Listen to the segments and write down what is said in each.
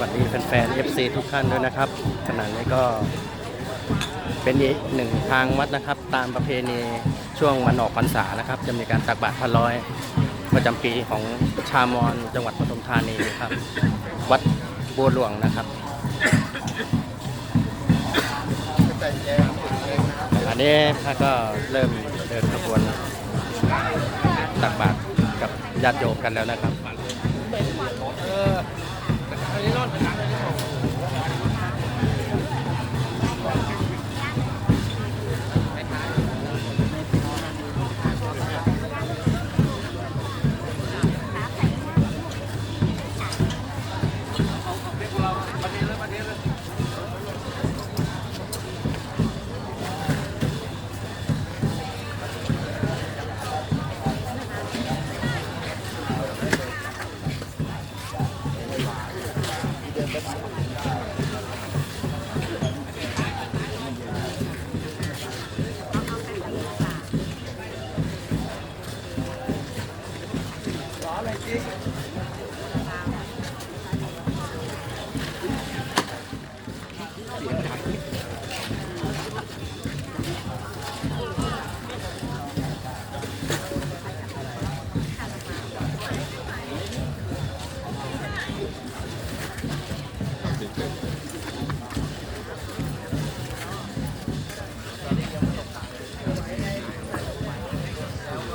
วัสดีแฟนๆ FC ทุกท่านด้วยนะครับขณะนี้ก็เป็นอีกหนึ่งทางวัดนะครับ ตามประเพณีช่วงวันออกพรรษานะครับ จะมีการตักบาตรพระร้อยประจำปีของชาวมอญจังหวัดปทุมธานีครับ วัดบัวหลวงนะครับอันนี้พระก็เริ่มเดินขบวนตักบาตรกับญาติโยมกันแล้วนะครับ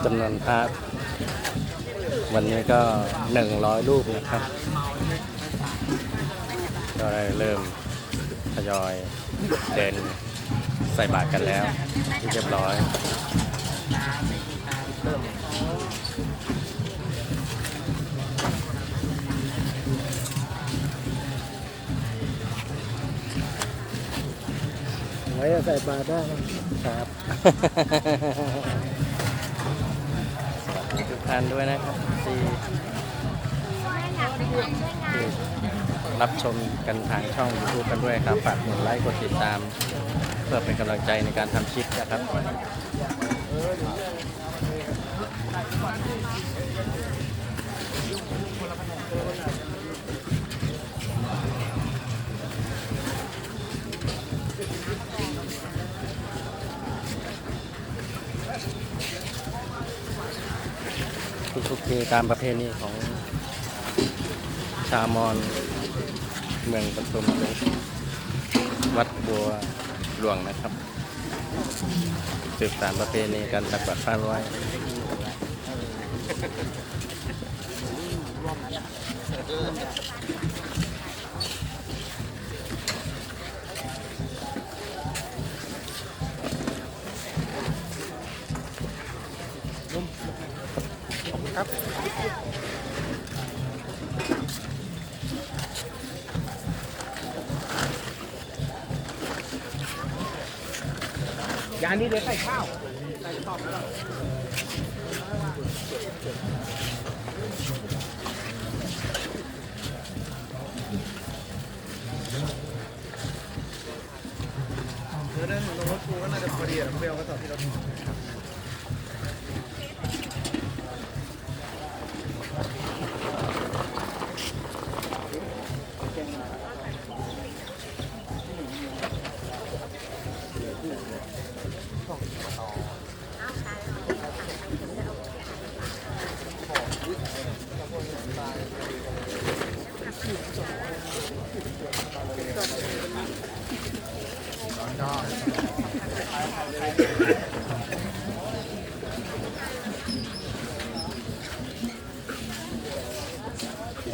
จำนวนพระวันนี้ก็หนึ่งร้อยรูปนะครับ ก็ได้เริ่มทยอยเดินใส่บาตรกันแล้วที่เรียบร้อยไว้ใส่บาตรได้ครับ ครับ สวัสดีทุกท่านด้วยนะครับที่รับชมกันทางช่อง YouTube กันด้วยครับฝากกดไลค์กดติดตาม เพื่อเป็นกำลังใจในการทำคลิปนะครับ ทุกๆปีตามประเพณีของชาวมอญเมืองปทุมวัดบัวหลวงนะครับสืบสานประเพณีการตักบาตรพระ คร้อยานนี้เลยใส่ข้าวเดี๋ยวเดินถึงตรงรถกูก็น่าจะพอดีอะเบลก็ต่อที่รถ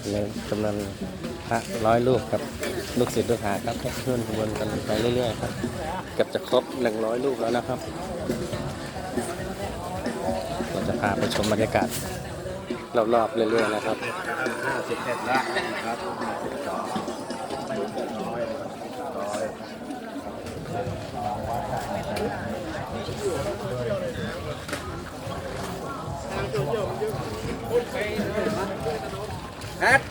ในจำนวนพระร้อยรูปครับลูกศิษย์ลูกหาครับเพื่อนขบวนกันไปเรื่อยๆครับเกือบจะครบหนึ่งร้อยรูปแล้วนะครับเราจะพาไปชมบรรยากาศรอบๆเรื่อยๆนะครับห้าสิบเอ็ดละครับ เ